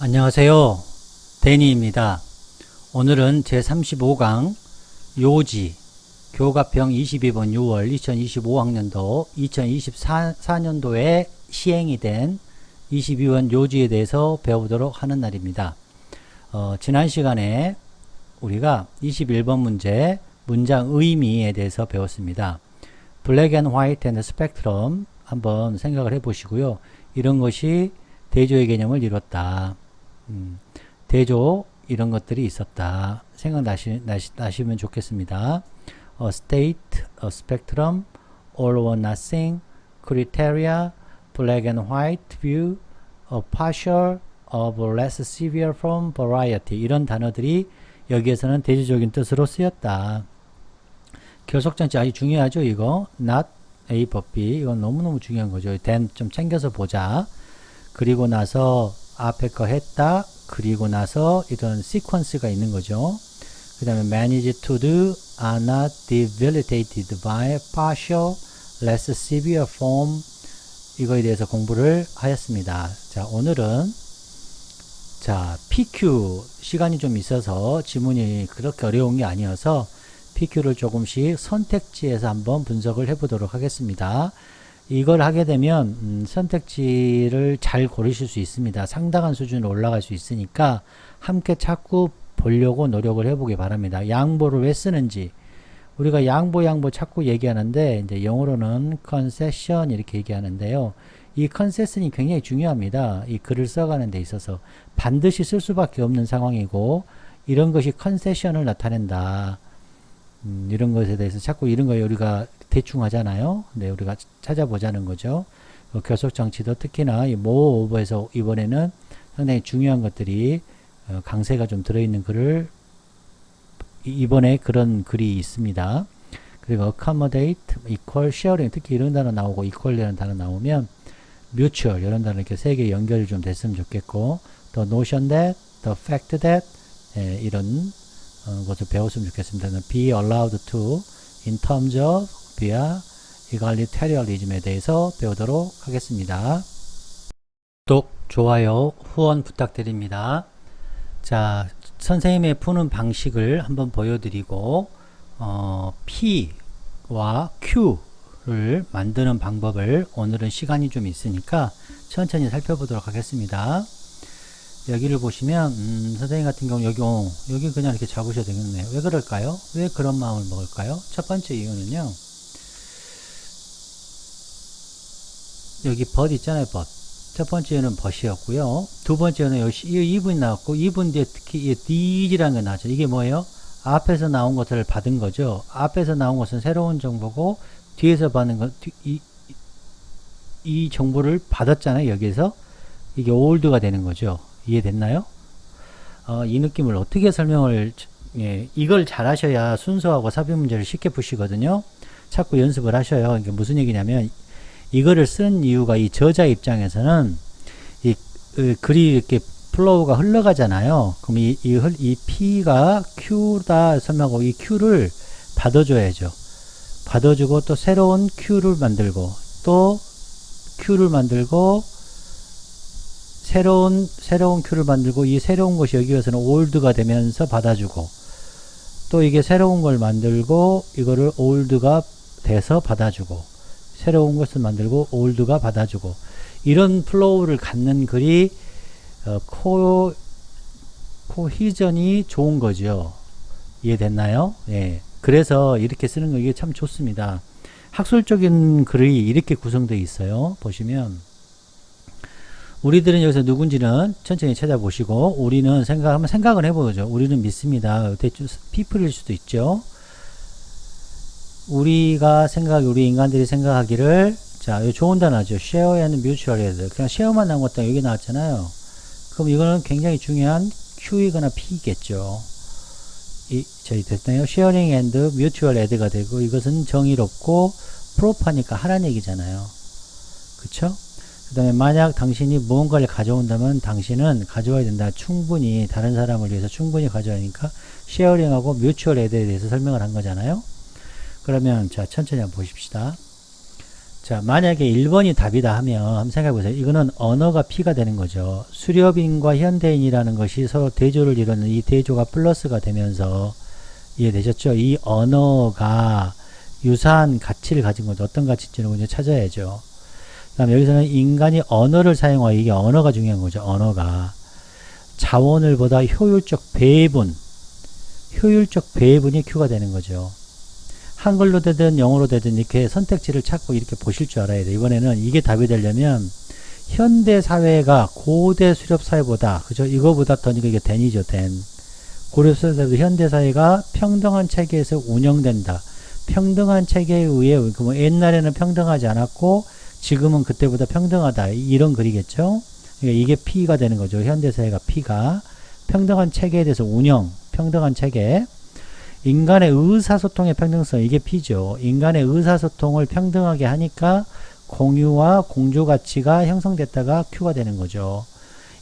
안녕하세요. 데니입니다. 오늘은 제35강 요지 교과평 22번 6월 2025학년도 2024년도에 시행이 된 22번 요지에 대해서 배워보도록 하는 날입니다. 어, 지난 시간에 우리가 21번 문제 문장 의미에 대해서 배웠습니다. 블랙 앤 화이트 앤 스펙트럼 한번 생각을 해 보시고요. 이런 것이 대조의 개념을 이뤘다. 음, 대조 이런 것들이 있었다. 생각나시 나시, 나시면 좋겠습니다. A state, a spectrum, all or nothing, criteria, black and white view, a partial of less severe form, variety 이런 단어들이 여기에서는 대조적인 뜻으로 쓰였다. 결속장치 아주 중요하죠, 이거. not A but B. 이건 너무너무 중요한 거죠. then 좀 챙겨서 보자. 그리고 나서 앞에 거 했다. 그리고 나서 이런 시퀀스가 있는 거죠. 그 다음에 manage to do are not debilitated by partial less severe form 이거에 대해서 공부를 하였습니다. 자, 오늘은 자, PQ 시간이 좀 있어서 지문이 그렇게 어려운 게 아니어서 PQ를 조금씩 선택지에서 한번 분석을 해 보도록 하겠습니다. 이걸 하게 되면 음, 선택지를 잘 고르실 수 있습니다. 상당한 수준으로 올라갈 수 있으니까 함께 자꾸 보려고 노력을 해보기 바랍니다. 양보를 왜 쓰는지 우리가 양보 양보 자꾸 얘기하는데 이제 영어로는 concession 이렇게 얘기하는데요. 이 컨세션이 굉장히 중요합니다. 이 글을 써가는 데 있어서 반드시 쓸 수밖에 없는 상황이고 이런 것이 컨세션을 나타낸다. 음, 이런 것에 대해서 자꾸 이런 거 우리가 대충 하잖아요. 네, 우리가 찾아보자는 거죠. 어, 결속 장치도 특히나 이 모어 오버에서 이번에는 상당히 중요한 것들이 어, 강세가 좀 들어있는 글을 이- 이번에 그런 글이 있습니다. 그리고 accommodate, equal, sharing 특히 이런 단어 나오고 equal이라는 단어 나오면 mutual 이런 단어 이렇게 세 개 연결이 좀 됐으면 좋겠고 the notion that, the fact that 예, 이런 어, 것을 배웠으면 좋겠습니다. be allowed to in terms of via egalitarianism에 대해서 배우도록 하겠습니다. 구독, 좋아요, 후원 부탁드립니다. 자, 선생님의 푸는 방식을 한번 보여드리고 어, P와 Q를 만드는 방법을 오늘은 시간이 좀 있으니까 천천히 살펴보도록 하겠습니다. 여기를 보시면 음, 선생님 같은 경우 여기 어, 여기 그냥 이렇게 잡으셔도 되겠네요. 왜 그럴까요? 왜 그런 마음을 먹을까요? 첫 번째 이유는요. 여기 벗 있잖아요, 벗. 첫 번째는 벗이었고요. 두 번째는 여기 이 2분이 나왔고 2분 뒤에 특히 이 D라는 게 나왔죠. 이게 뭐예요? 앞에서 나온 것을 받은 거죠. 앞에서 나온 것은 새로운 정보고 뒤에서 받는 것, 뒤- 이, 이, 이 정보를 받았잖아요. 여기에서 이게 올드가 되는 거죠. 이해됐나요? 어, 이 느낌을 어떻게 설명을 예, 이걸 잘 하셔야 순서하고 삽입 문제를 쉽게 푸시거든요. 자꾸 연습을 하셔요. 이게 무슨 얘기냐면 이거를 쓴 이유가 이 저자 입장에서는 이 그, 글이 이렇게 플로우가 흘러가잖아요. 그럼 이, 이, 흘- 이 P가 Q다 설명하고 이 Q를 받아줘야죠. 받아주고 또 새로운 Q를 만들고 또 Q를 만들고 새로운 새로운 큐를 만들고 이 새로운 것이 여기 와서는 올드가 되면서 받아주고 또 이게 새로운 걸 만들고 이거를 올드가 돼서 받아주고 새로운 것을 만들고 올드가 받아주고 이런 플로우를 갖는 글이 어, 코 코히전이 좋은 거죠. 이해됐나요? 예. 그래서 이렇게 쓰는 거 이게 참 좋습니다. 학술적인 글이 이렇게 구성되어 있어요. 보시면 우리들은 여기서 누군지는 천천히 찾아보시고 우리는 생각 한번 생각을 해보죠. 우리는 믿습니다. 대충 피플일 수도 있죠. 우리가 생각, 우리 인간들이 생각하기를 자, 이 좋은 단어죠. share and mutual aid. 그냥 share만 나온 것도 여기 나왔잖아요. 그럼 이거는 굉장히 중요한 Q이거나 P겠죠. 이, 저희 됐나요? sharing and mutual aid가 되고 이것은 정의롭고 프로파니까 하란 얘기잖아요. 그쵸? 그 다음에 만약 당신이 무언가를 가져온다면 당신은 가져와야 된다. 충분히 다른 사람을 위해서 충분히 가져야 하니까 쉐어링하고 뮤추얼 에드에 대해서 설명을 한 거잖아요. 그러면 자 천천히 한번 보십시다. 자, 만약에 1번이 답이다 하면 한번 생각해 보세요. 이거는 언어가 P가 되는 거죠. 수렵인과 현대인이라는 것이 서로 대조를 이루는 이 대조가 플러스가 되면서 이해되셨죠? 이 언어가 유사한 가치를 가진 거죠. 어떤 가치인지를 먼저 찾아야죠. 그 다음에 여기서는 인간이 언어를 사용하고 이게 언어가 중요한 거죠. 언어가. 자원을 보다 효율적 배분, 효율적 배분이 Q가 되는 거죠. 한글로 되든 영어로 되든 이렇게 선택지를 찾고 이렇게 보실 줄 알아야 돼요. 이번에는 이게 답이 되려면 현대 사회가 고대 수렵 사회보다 그죠? 이거보다 더 이게 된이죠, 된. 고려 사회도 현대 사회가 평등한 체계에서 운영된다. 평등한 체계에 의해 그뭐 옛날에는 평등하지 않았고 지금은 그때보다 평등하다. 이런 글이겠죠? 그러니까 이게 P가 되는 거죠. 현대 사회가 P가 평등한 체계에 대해서 운영, 평등한 체계. 인간의 의사소통의 평등성 이게 P죠. 인간의 의사소통을 평등하게 하니까 공유와 공조 가치가 형성됐다가 Q가 되는 거죠.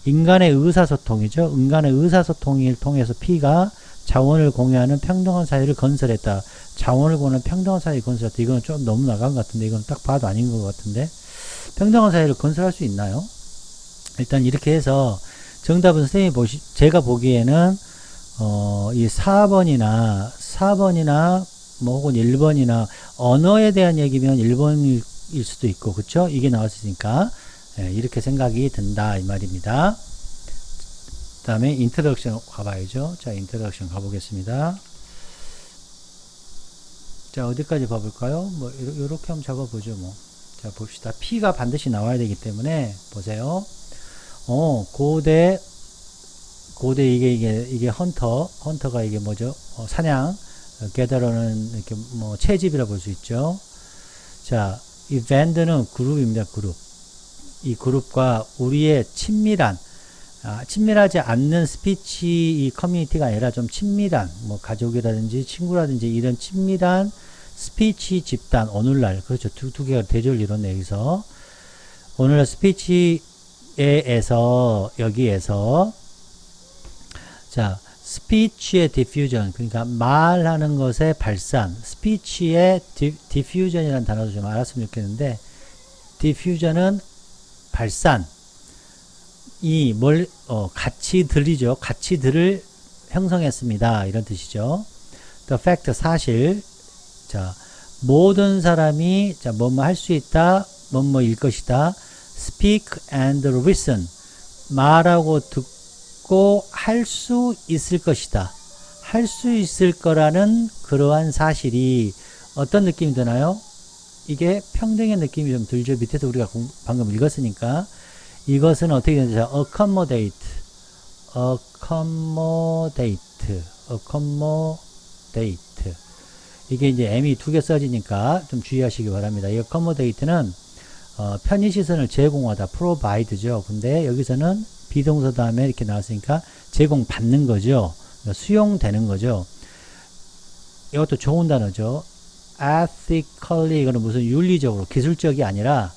인간의 의사소통이죠. 인간의 의사소통을 통해서 P가 자원을 공유하는 평등한 사회를 건설했다. 자원을 공유하는 평등한 사회를 건설했다. 이건 좀 너무 나간 것 같은데 이건 딱 봐도 아닌 것 같은데 평등한 사회를 건설할 수 있나요? 일단 이렇게 해서 정답은 선생님이 보시 제가 보기에는 어, 이 4번이나 4번이나 뭐 혹은 1번이나 언어에 대한 얘기면 1번일 수도 있고 그쵸? 이게 나왔으니까 예, 이렇게 생각이 든다 이 말입니다. 그 다음에 인트로덕션 가봐야죠. 자 인트로덕션 가보겠습니다. 자 어디까지 봐볼까요? 뭐 이렇게 한번 잡아보죠 뭐. 자 봅시다. P가 반드시 나와야 되기 때문에 보세요. 어 고대 고대 이게 이게 이게 헌터 헌터가 이게 뭐죠? 어, 사냥 게더러는 이렇게 뭐 채집이라 볼 수 있죠. 자, 이 밴드는 그룹입니다. 그룹. 이 그룹과 우리의 친밀한 아, 친밀하지 않는 스피치 이 커뮤니티가 아니라 좀 친밀한 뭐 가족이라든지 친구라든지 이런 친밀한 스피치 집단 오늘날 그렇죠 두, 두 개가 대조를 이뤘네 여기서 오늘날 스피치에서 여기에서 자, 스피치의 디퓨전, 그러니까 말하는 것의 발산, 스피치의 디, 디퓨전이라는 단어도 좀 알았으면 좋겠는데, 디퓨전은 발산, 이 뭘, 어, 가치들이죠. 가치들을 형성했습니다. 이런 뜻이죠. The fact, 사실. 자, 모든 사람이, 자, 뭐뭐 할 수 있다, 뭐뭐일 것이다. speak and listen. 말하고 듣고, 있고 할 수 있을 것이다. 할 수 있을 거라는 그러한 사실이 어떤 느낌이 드나요? 이게 평등의 느낌이 좀 들죠. 밑에서 우리가 방금 읽었으니까 이것은 어떻게 되는지 accommodate, accommodate, accommodate 이게 이제 M이 두 개 써지니까 좀 주의하시기 바랍니다. 이 accommodate는 어, 편의 시선을 제공하다, provide죠. 근데 여기서는 비동사 다음에 이렇게 나왔으니까 제공받는 거죠. 수용되는 거죠. 이것도 좋은 단어죠. ethically 이거는 무슨 윤리적으로 기술적이 아니라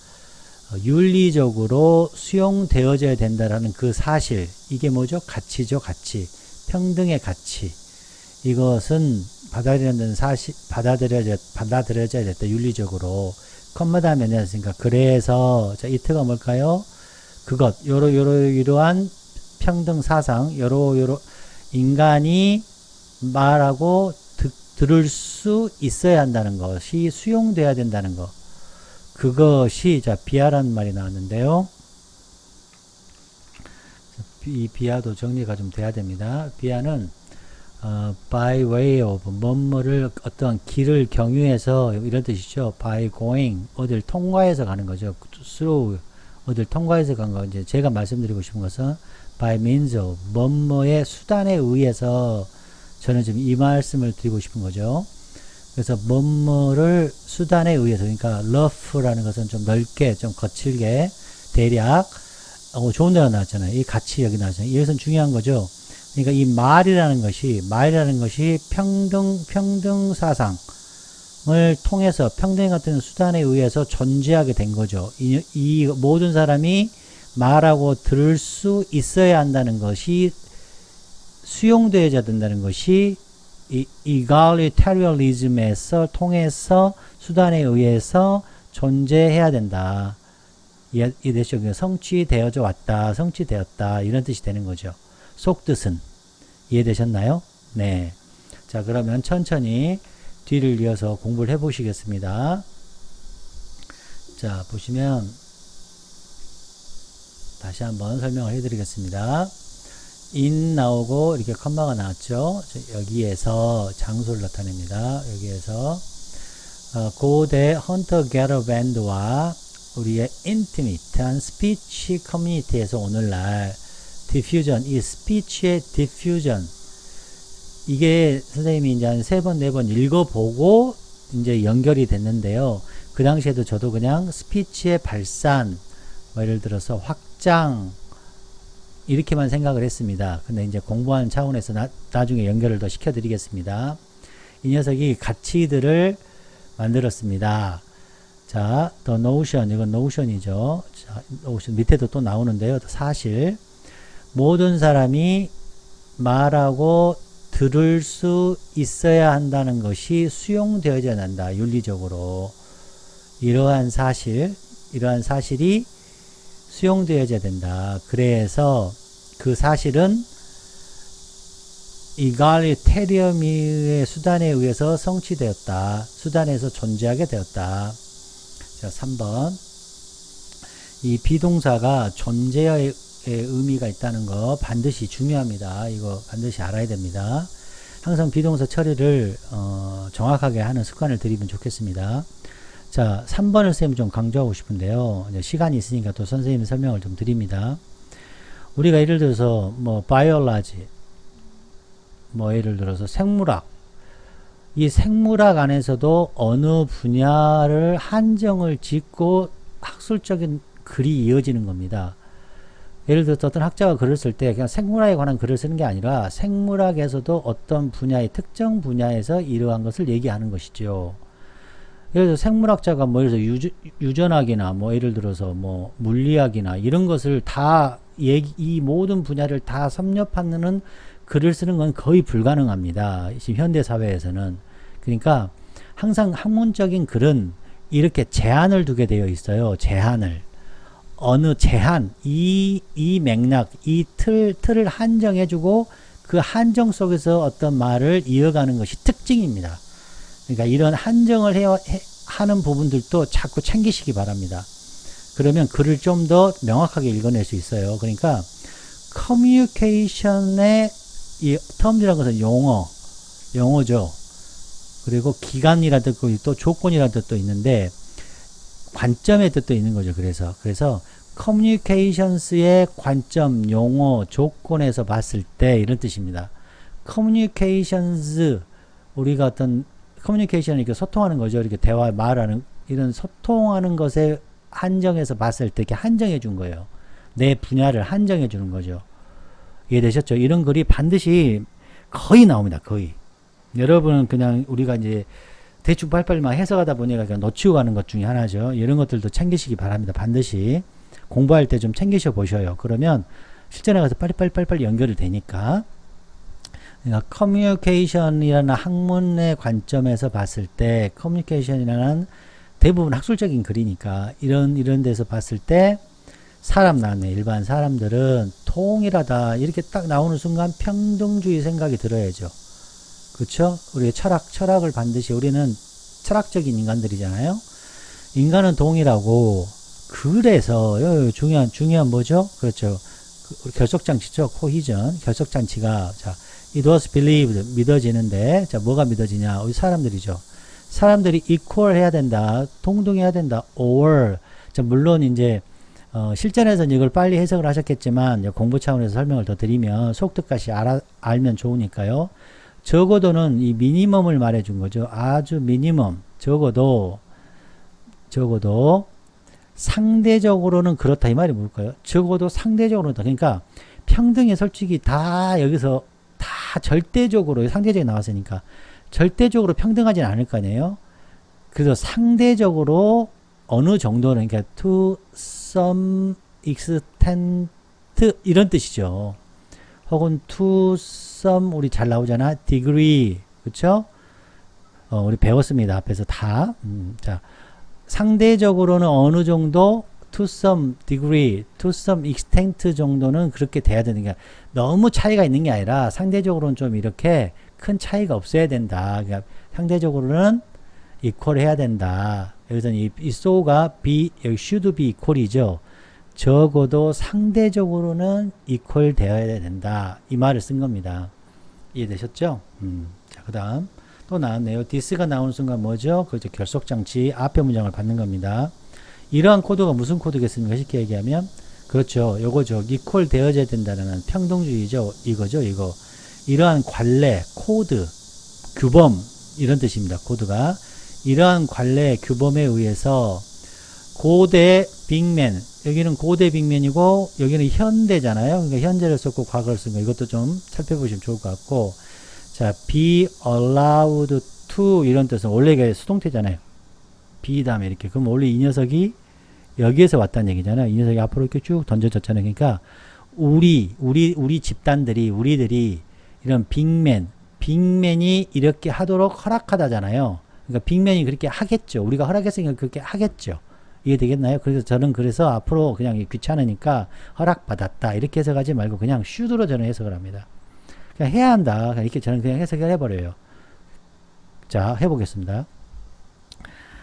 어, 윤리적으로 수용되어져야 된다라는 그 사실 이게 뭐죠? 가치죠, 가치. 평등의 가치. 이것은 받아들여야 사실 받아들여져 받아들여져야 됐다 윤리적으로 컴마 다음에 내었으니까 그래서 자 이트가 뭘까요? 그것 요러 요러 이러한 평등 사상 요러 요러 인간이 말하고 듣, 들을 수 있어야 한다는 것이 수용돼야 된다는 것 그것이 자 비하라는 말이 나왔는데요. 이 비하도 정리가 좀 돼야 됩니다. 비하는 어, by way of 뭐뭐를 어떤 길을 경유해서 이런 뜻이죠. by going 어딜 통과해서 가는 거죠. through 어딜 통과해서 간 거, 이제 제가 말씀드리고 싶은 것은 by means of, 뭐뭐의 수단에 의해서 저는 지금 이 말씀을 드리고 싶은 거죠. 그래서 뭐뭐를 수단에 의해서, 그러니까 rough라는 것은 좀 넓게, 좀 거칠게, 대략, 어, 좋은 데가 나왔잖아요. 이 같이 여기 나왔잖아요. 이것은 중요한 거죠. 그러니까 이 말이라는 것이, 말이라는 것이 평등, 평등 사상, 을 통해서 평등 같은 수단에 의해서 존재하게 된 거죠. 이, 이 모든 사람이 말하고 들을 수 있어야 한다는 것이 수용되어야 된다는 것이 이 egalitarianism에서 통해서 수단에 의해서 존재해야 된다. 그러니까 성취되어져 왔다, 성취되었다 이런 뜻이 되는 거죠. 속뜻은 이해되셨나요? 네. 자 그러면 천천히 뒤를 이어서 공부를 해 보시겠습니다. 자 보시면 다시 한번 설명을 해 드리겠습니다. in 나오고 이렇게 컴마가 나왔죠. 저 여기에서 장소를 나타냅니다. 여기에서 어, 고대 헌터 게러 밴드와 우리의 인티미트한 스피치 커뮤니티에서 오늘날 디퓨전, 이 스피치의 디퓨전 이게 선생님이 이제 한 세 번, 네 번 읽어보고 이제 연결이 됐는데요. 그 당시에도 저도 그냥 스피치의 발산, 뭐 예를 들어서 확장, 이렇게만 생각을 했습니다. 근데 이제 공부하는 차원에서 나, 나중에 연결을 더 시켜드리겠습니다. 이 녀석이 가치들을 만들었습니다. 자, the notion, 이건 notion이죠. 자, notion 밑에도 또 나오는데요. 사실 모든 사람이 말하고 들을 수 있어야 한다는 것이 수용되어야 한다. 윤리적으로. 이러한 사실, 이러한 사실이 수용되어야 된다. 그래서 그 사실은 이갈리테리엄의 수단에 의해서 성취되었다. 수단에서 존재하게 되었다. 자, 3번. 이 비동사가 존재의 의미가 있다는 거 반드시 중요합니다. 이거 반드시 알아야 됩니다. 항상 비동사 처리를 어, 정확하게 하는 습관을 들이면 좋겠습니다. 자, 3번을 선생님 좀 강조하고 싶은데요. 시간이 있으니까 또 선생님 설명을 좀 드립니다. 우리가 예를 들어서 뭐 바이올라지 뭐 예를 들어서 생물학 이 생물학 안에서도 어느 분야를 한정을 짓고 학술적인 글이 이어지는 겁니다. 예를 들어서 어떤 학자가 글을 쓸 때 그냥 생물학에 관한 글을 쓰는 게 아니라 생물학에서도 어떤 분야의 특정 분야에서 이러한 것을 얘기하는 것이죠. 예를 들어 생물학자가 뭐 예를 들어 유전, 유전 학이나 뭐 예를 들어서 뭐 물리학이나 이런 것을 다 얘기, 이 모든 분야를 다 섭렵하는 글을 쓰는 건 거의 불가능합니다. 지금 현대 사회에서는 그러니까 항상 학문적인 글은 이렇게 제한을 두게 되어 있어요. 제한을 어느 제한 이 이 맥락 이 틀 틀을 한정해주고 그 한정 속에서 어떤 말을 이어가는 것이 특징입니다. 그러니까 이런 한정을 해, 해 하는 부분들도 자꾸 챙기시기 바랍니다. 그러면 글을 좀 더 명확하게 읽어낼 수 있어요. 그러니까 커뮤니케이션의 이 텀이라는 것은 용어, 용어죠. 그리고 기간이라는 뜻도 또 조건이라는 뜻도 있는데 관점의 뜻도 있는 거죠. 그래서 그래서 커뮤니케이션스의 관점, 용어, 조건에서 봤을 때 이런 뜻입니다. 커뮤니케이션스 우리가 어떤 커뮤니케이션을 이렇게 소통하는 거죠. 이렇게 대화, 말하는 이런 소통하는 것에 한정해서 봤을 때 이렇게 한정해 준 거예요. 내 분야를 한정해 주는 거죠. 이해되셨죠? 이런 글이 반드시 거의 나옵니다. 거의. 여러분은 그냥 우리가 이제 대충 빨리빨리 막 해석하다 보니까 그냥 놓치고 가는 것 중에 하나죠. 이런 것들도 챙기시기 바랍니다. 반드시 공부할 때 좀 챙기셔 보셔요. 그러면 실전에 가서 빨리빨리빨리빨리 연결이 되니까. 그러니까 커뮤니케이션이라는 학문의 관점에서 봤을 때 커뮤니케이션이라는 대부분 학술적인 글이니까 이런 이런 데서 봤을 때 사람 나네 일반 사람들은 통일하다 이렇게 딱 나오는 순간 평등주의 생각이 들어야죠. 그렇죠? 우리 철학 철학을 반드시 우리는 철학적인 인간들이잖아요. 인간은 동일하고 그래서 중요한 중요한 뭐죠? 그렇죠. 그 결속 장치죠. 코히전 결속 장치가 자 it was believed 믿어지는데 자 뭐가 믿어지냐? 우리 사람들이죠. 사람들이 equal 해야 된다. 동등해야 된다. or 자 물론 이제 어, 실전에서는 이걸 빨리 해석을 하셨겠지만 공부 차원에서 설명을 더 드리면 속뜻까지 알아, 알면 좋으니까요. 적어도는 이 미니멈을 말해 준 거죠. 아주 미니멈. 적어도 적어도 상대적으로는 그렇다 이 말이 뭘까요? 적어도 상대적으로는 그러니까 평등이 솔직히 다 여기서 다 절대적으로 상대적이 나왔으니까 절대적으로 평등하진 않을 거 아니에요. 그래서 상대적으로 어느 정도는 그러니까 to some extent 이런 뜻이죠. 혹은 to some 우리 잘 나오잖아. degree 그렇죠? 어, 우리 배웠습니다. 앞에서 다. 음, 자 상대적으로는 어느 정도 to some degree, to some extent 정도는 그렇게 돼야 되는 게 너무 차이가 있는 게 아니라 상대적으로는 좀 이렇게 큰 차이가 없어야 된다. 그러니까 상대적으로는 equal 해야 된다. 여기서 이, 이 so가 be, 여기 should be equal이죠. 적어도 상대적으로는 equal 되어야 된다. 이 말을 쓴 겁니다. 이해되셨죠? 음. 자, 그 다음. 또 나왔네요. this가 나오는 순간 뭐죠? 그죠. 결속장치 앞에 문장을 받는 겁니다. 이러한 코드가 무슨 코드겠습니까? 쉽게 얘기하면. 그렇죠. 요거죠. equal 되어져야 된다는 평등주의죠. 이거죠. 이거. 이러한 관례, 코드, 규범, 이런 뜻입니다. 코드가. 이러한 관례, 규범에 의해서 고대 빅맨, 여기는 고대 빅맨이고, 여기는 현대잖아요. 그러니까 현재를 썼고 과거를 쓴 거. 이것도 좀 살펴보시면 좋을 것 같고. 자, be allowed to 이런 뜻은 원래 이게 수동태잖아요. be 다음에 이렇게. 그럼 원래 이 녀석이 여기에서 왔다는 얘기잖아요. 이 녀석이 앞으로 이렇게 쭉 던져졌잖아요. 그러니까 우리, 우리, 우리 집단들이, 우리들이 이런 빅맨, 빅맨이 이렇게 하도록 허락하다잖아요. 그러니까 빅맨이 그렇게 하겠죠. 우리가 허락했으니까 그렇게 하겠죠. 이해 되겠나요? 그래서 저는 그래서 앞으로 그냥 귀찮으니까 허락받았다. 이렇게 해석하지 말고 그냥 슈드로 저는 해석을 합니다. 그냥 해야 한다. 이렇게 저는 그냥 해석을 해버려요. 자, 해보겠습니다.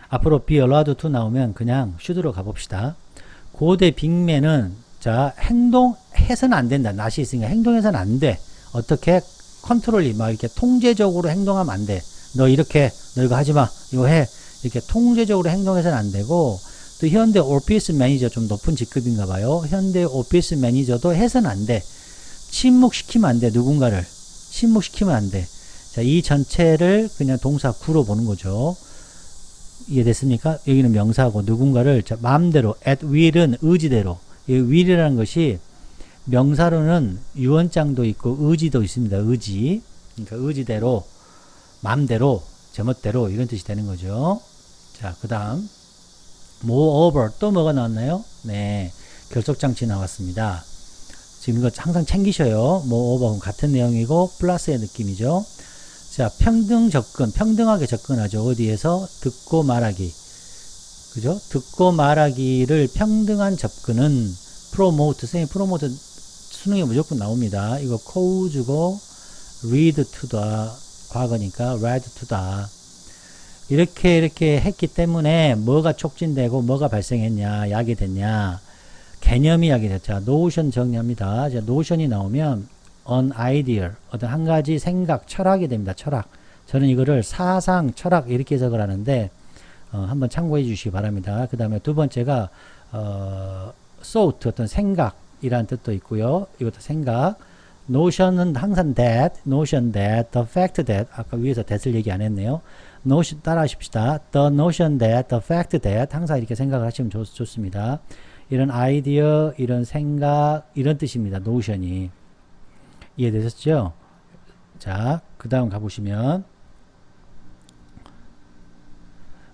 앞으로 be allowed to 나오면 그냥 슈드로 가봅시다. 고대 빅맨은 자 행동해서는 안 된다. 낫이 있으니까 행동해서는 안 돼. 어떻게 컨트롤이 막 이렇게 통제적으로 행동하면 안 돼. 너 이렇게 너 이거 하지 마. 이거 해. 이렇게 통제적으로 행동해서는 안 되고 또 현대 오피스 매니저 좀 높은 직급인가 봐요. 현대 오피스 매니저도 해서는 안 돼. 침묵시키면 안 돼. 누군가를. 침묵시키면 안 돼. 자, 이 전체를 그냥 동사 구로 보는 거죠. 이해됐습니까? 여기는 명사고 누군가를 자, 마음대로 at will은 의지대로. 이 will이라는 것이 명사로는 유언장도 있고 의지도 있습니다. 의지. 그러니까 의지대로 마음대로 제멋대로 이런 뜻이 되는 거죠. 자, 그 다음 moreover 또 뭐가 나왔나요? 네. 결속장치 나왔습니다. 지금 이거 항상 챙기셔요. moreover 같은 내용이고 플러스의 느낌이죠. 자, 평등 접근, 평등하게 접근하죠. 어디에서? 듣고 말하기. 그죠? 듣고 말하기를 평등한 접근은 promote, 선생님 promote 수능에 무조건 나옵니다. 이거 cause고 read to다. 과거니까 read to다. 이렇게 이렇게 했기 때문에 뭐가 촉진되고 뭐가 발생했냐, 야기됐냐. 개념이 야기됐죠. 노션 정리합니다. 자, 노션이 나오면 an ideal, 어떤 한 가지 생각, 철학이 됩니다. 철학. 저는 이거를 사상, 철학 이렇게 해석을 하는데 어, 한번 참고해 주시기 바랍니다. 그 다음에 두 번째가 어, thought, 어떤 생각이라는 뜻도 있고요. 이것도 생각. notion은 항상 that, notion that, the fact that, 아까 위에서 that을 얘기 안 했네요. Notion, 따라 하십시다. the notion that, the fact that, 항상 이렇게 생각을 하시면 좋, 좋습니다. 이런 아이디어, 이런 생각, 이런 뜻입니다. notion이. 이해되셨죠? 자, 그 다음 가보시면,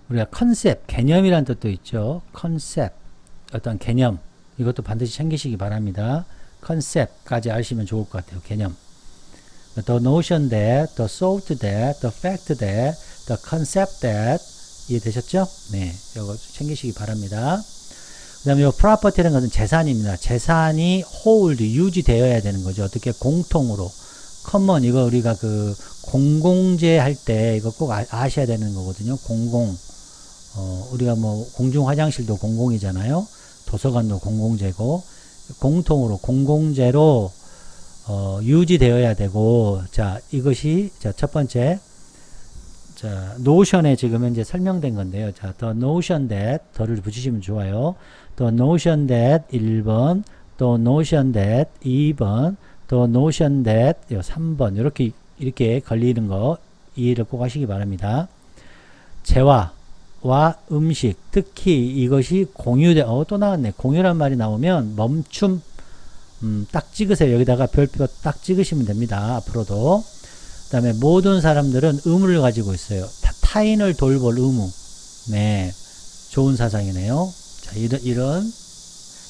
우리가 컨셉, 개념이란 뜻도 있죠. 컨셉, 어떤 개념. 이것도 반드시 챙기시기 바랍니다. 컨셉까지 아시면 좋을 것 같아요. 개념. The notion that, the thought that, the fact that, the concept that. 이해되셨죠? 네. 이거 챙기시기 바랍니다. 그 다음에 이 property라는 것은 재산입니다. 재산이 hold, 유지되어야 되는 거죠. 어떻게 공통으로. common, 이거 우리가 그 공공재 할 때 이거 꼭 아, 아셔야 되는 거거든요. 공공. 어, 우리가 뭐 공중 화장실도 공공이잖아요. 도서관도 공공재고 공통으로 공공재로 어, 유지되어야 되고 자 이것이 자 첫 번째 자 노션에 지금 현재 설명된 건데요. 자 the notion that 더를 붙이시면 좋아요. the notion that 1번 또 notion that 2번 또 notion that 3번 이렇게 이렇게 걸리는 거 이해를 꼭 하시기 바랍니다. 재화 와 음식 특히 이것이 공유돼 어또 나왔네 공유란 말이 나오면 멈춤 음, 딱 찍으세요 여기다가 별표 딱 찍으시면 됩니다 앞으로도 그 다음에 모든 사람들은 의무를 가지고 있어요. 타, 타인을 돌볼 의무. 네. 좋은 사상이네요. 자 이런 이런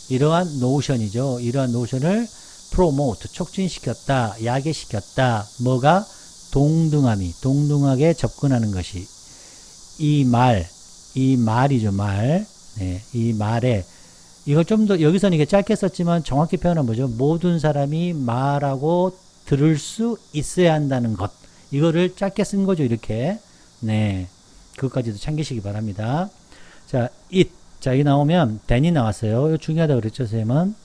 이러한 노션이죠. 이러한 노션을 프로모트 촉진시켰다 야기시켰다. 뭐가? 동등함이 동등하게 접근하는 것이. 이 말 이 말이죠, 말. 네, 이 말에. 이걸 좀 더 여기서는 이게 짧게 썼지만 정확히 표현한 뭐죠? 모든 사람이 말하고 들을 수 있어야 한다는 것. 이거를 짧게 쓴 거죠, 이렇게. 네. 그것까지도 참기시기 바랍니다. 자, it. 자, 여기 나오면 then이 나왔어요. 이거 중요하다고 그랬죠, 선생님은.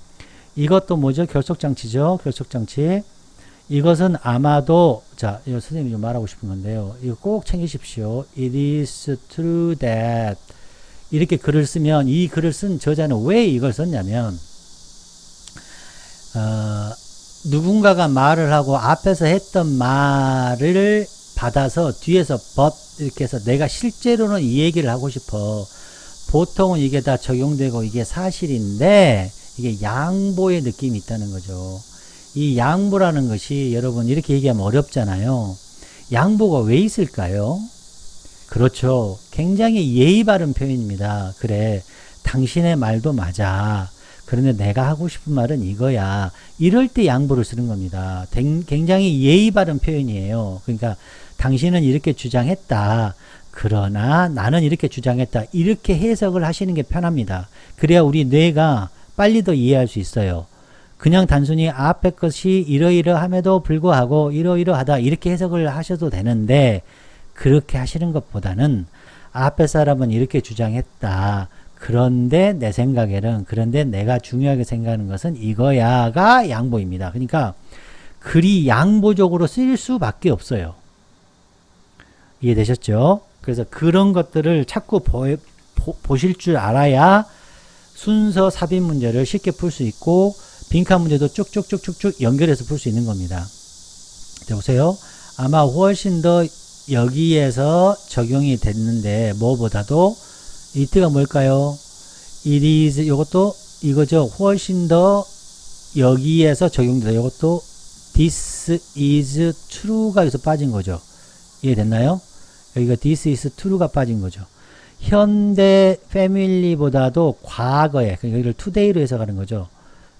이것도 뭐죠? 결속장치죠. 결속장치. 이것은 아마도, 자, 이거 선생님이 좀 말하고 싶은 건데요. 이거 꼭 챙기십시오. It is true that. 이렇게 글을 쓰면 이 글을 쓴 저자는 왜 이걸 썼냐면, 어, 누군가가 말을 하고 앞에서 했던 말을 받아서 뒤에서 but 이렇게 해서 내가 실제로는 이 얘기를 하고 싶어. 보통은 이게 다 적용되고 이게 사실인데 이게 양보의 느낌이 있다는 거죠. 이 양보라는 것이 여러분 이렇게 얘기하면 어렵잖아요. 양보가 왜 있을까요? 그렇죠. 굉장히 예의 바른 표현입니다. 그래. 당신의 말도 맞아. 그런데 내가 하고 싶은 말은 이거야. 이럴 때 양보를 쓰는 겁니다. 댕- 굉장히 예의 바른 표현이에요. 그러니까 당신은 이렇게 주장했다. 그러나 나는 이렇게 주장했다. 이렇게 해석을 하시는 게 편합니다. 그래야 우리 뇌가 빨리 더 이해할 수 있어요. 그냥 단순히 앞에 것이 이러이러함에도 불구하고 이러이러하다 이렇게 해석을 하셔도 되는데 그렇게 하시는 것보다는 앞에 사람은 이렇게 주장했다. 그런데 내 생각에는 그런데 내가 중요하게 생각하는 것은 이거야가 양보입니다. 그러니까 글이 양보적으로 쓰일 수밖에 없어요. 이해되셨죠? 그래서 그런 것들을 자꾸 보, 보, 실줄 알아야 순서 삽입 문제를 쉽게 풀 수 있고 빈칸 문제도 쭉쭉쭉쭉쭉 연결해서 풀 수 있는 겁니다. 자, 보세요. 아마 훨씬 더 여기에서 적용이 됐는데 뭐보다도 이트가 뭘까요? it is 이것도 이거죠. 훨씬 더 여기에서 적용된다. 이것도 this is true가 여기서 빠진 거죠. 이해됐나요? 여기가 this is true가 빠진 거죠. 현대 패밀리보다도 과거에 그러니까 여기를 today로 해석하는 거죠.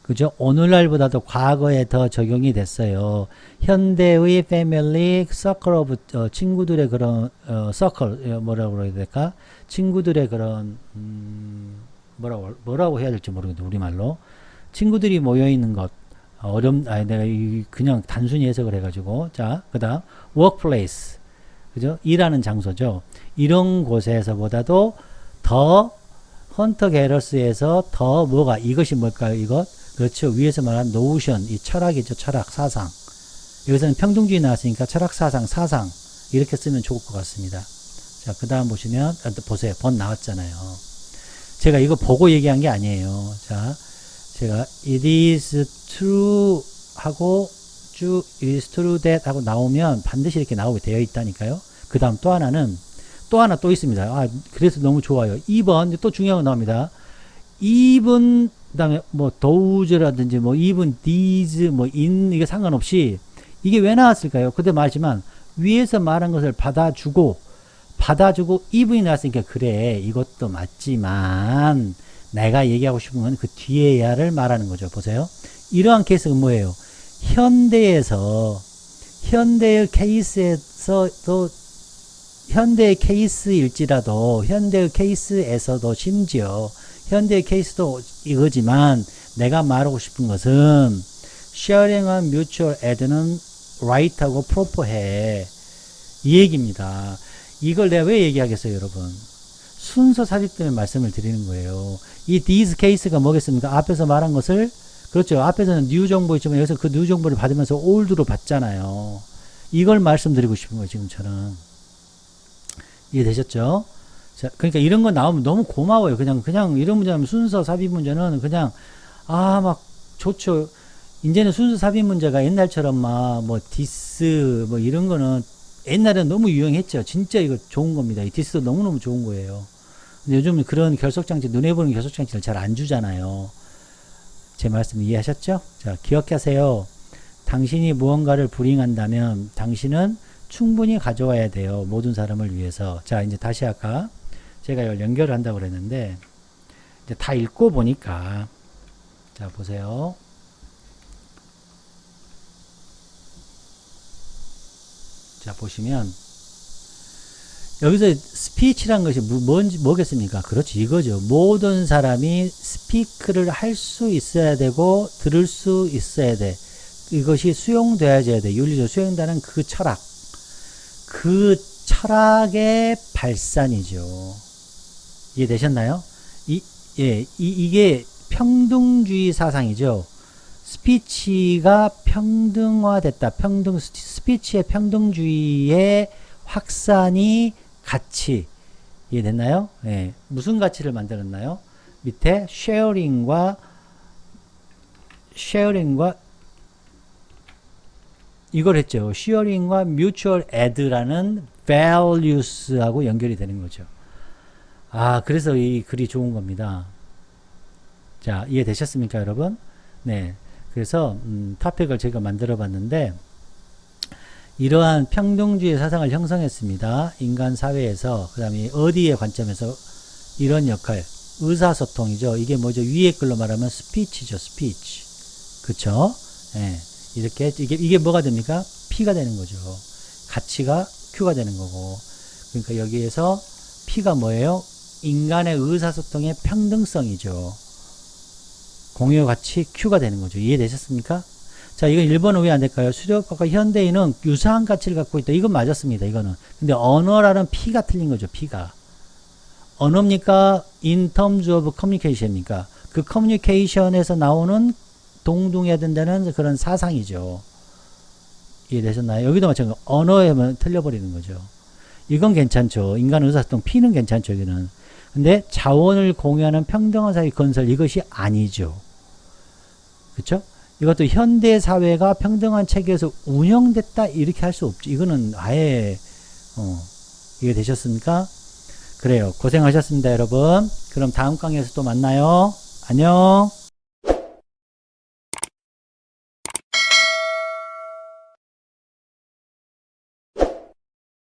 그죠? 오늘날보다도 과거에 더 적용이 됐어요. 현대의 패밀리 서클 오브 어, 친구들의 그런 어, 서클 어, 뭐라고 그래야 될까? 친구들의 그런 음, 뭐라고 뭐라고 해야 될지 모르겠는데 우리말로 친구들이 모여 있는 것 어렵 아니 내가 이 그냥 단순히 해석을 해가지고 자 그다음 workplace 그죠? 일하는 장소죠. 이런 곳에서보다도 더 헌터 게러스에서 더 뭐가 이것이 뭘까요? 이것 그렇죠. 위에서 말한 노션 이 철학이죠. 철학 사상 여기서는 평등주의 나왔으니까 철학 사상 사상 이렇게 쓰면 좋을 것 같습니다. 자, 그 다음 보시면, 아, 또 보세요. 번 나왔잖아요. 제가 이거 보고 얘기한 게 아니에요. 자, 제가 it is true 하고 쭉 is true that 하고 나오면 반드시 이렇게 나오게 되어 있다니까요. 그 다음 또 하나는 또 하나 또 있습니다. 아, 그래서 너무 좋아요. 2번 또 중요한 거 나옵니다. 2번 그 다음에 뭐 thouse라든지 뭐 even these 뭐 in 이게 상관없이 이게 왜 나왔을까요? 그때 말했지만 위에서 말한 것을 받아주고 받아주고 이분이 나왔으니까 그래 이것도 맞지만 내가 얘기하고 싶은 건 그 뒤에야를 말하는 거죠. 보세요. 이러한 케이스가 뭐예요? 현대에서 현대의 케이스에서도 현대의 케이스일지라도 현대의 케이스에서도 심지어 현대의 케이스도 이거지만 내가 말하고 싶은 것은 sharing은 mutual aid는 right하고 proper해 이 얘기입니다. 이걸 내가 왜 얘기하겠어요, 여러분? 순서 삽입 때문에 말씀을 드리는 거예요. 이 these case가 뭐겠습니까? 앞에서 말한 것을 그렇죠. 앞에서는 new 정보 있지만 여기서 그 new 정보를 받으면서 old로 받잖아요. 이걸 말씀드리고 싶은 거예요, 지금처럼. 이해되셨죠? 자, 그러니까 이런 거 나오면 너무 고마워요. 그냥, 그냥 이런 문제는 순서 삽입 문제는 그냥, 아, 막 좋죠. 이제는 순서 삽입 문제가 옛날처럼 막, 뭐, 디스, 뭐 이런 거는 옛날에는 너무 유행했죠. 진짜 이거 좋은 겁니다. 이 디스도 너무너무 좋은 거예요. 근데 요즘은 그런 결속장치, 눈에 보이는 결속장치를 잘 안 주잖아요. 제 말씀 이해하셨죠? 자, 기억하세요. 당신이 무언가를 불행한다면 당신은 충분히 가져와야 돼요. 모든 사람을 위해서. 자, 이제 다시 아까 제가 이걸 연결을 한다고 그랬는데, 이제 다 읽고 보니까, 자, 보세요. 자, 보시면, 여기서 스피치란 것이 뭐- 뭔지 뭐겠습니까? 그렇지 이거죠. 모든 사람이 스피크를 할 수 있어야 되고 들을 수 있어야 돼. 이것이 수용돼야지 돼. 윤리적 수용되는 그 철학. 그 철학의 발산이죠. 이해되셨나요? 이, 예, 이, 이게 평등주의 사상이죠. 스피치가 평등화됐다. 평등, 스피치의 평등주의의 확산이 가치. 이해됐나요? 예. 무슨 가치를 만들었나요? 밑에 쉐어링과 쉐어링과 이걸 했죠. 쉐어링과 뮤추얼 애드라는 values하고 연결이 되는 거죠. 아, 그래서 이 글이 좋은 겁니다. 자, 이해되셨습니까, 여러분? 네. 그래서, 음, 토픽을 제가 만들어 봤는데, 이러한 평등주의 사상을 형성했습니다. 인간 사회에서, 그 다음에 어디의 관점에서 이런 역할, 의사소통이죠. 이게 뭐죠? 위에 글로 말하면 스피치죠, 스피치. 그쵸? 예. 이렇게, 이게, 이게 뭐가 됩니까? P가 되는 거죠. 가치가 Q가 되는 거고. 그러니까 여기에서 P가 뭐예요? 인간의 의사소통의 평등성이죠. 공유 가치 Q가 되는 거죠. 이해되셨습니까? 자, 이건 일본은 왜 안 될까요? 수력과 현대인은 유사한 가치를 갖고 있다. 이건 맞았습니다. 이거는. 근데 언어라는 P가 틀린 거죠. P가. 언어입니까? In terms of communication입니까? 그 커뮤니케이션에서 나오는 동등해야 된다는 그런 사상이죠. 이해되셨나요? 여기도 마찬가지로 언어에만 틀려버리는 거죠. 이건 괜찮죠. 인간 의사소통 P는 괜찮죠. 여기는. 근데 자원을 공유하는 평등한 사회 건설 이것이 아니죠. 그렇죠? 이것도 현대 사회가 평등한 체계에서 운영됐다 이렇게 할 수 없죠. 이거는 아예 어, 이해 되셨습니까? 그래요. 고생하셨습니다, 여러분. 그럼 다음 강의에서 또 만나요. 안녕.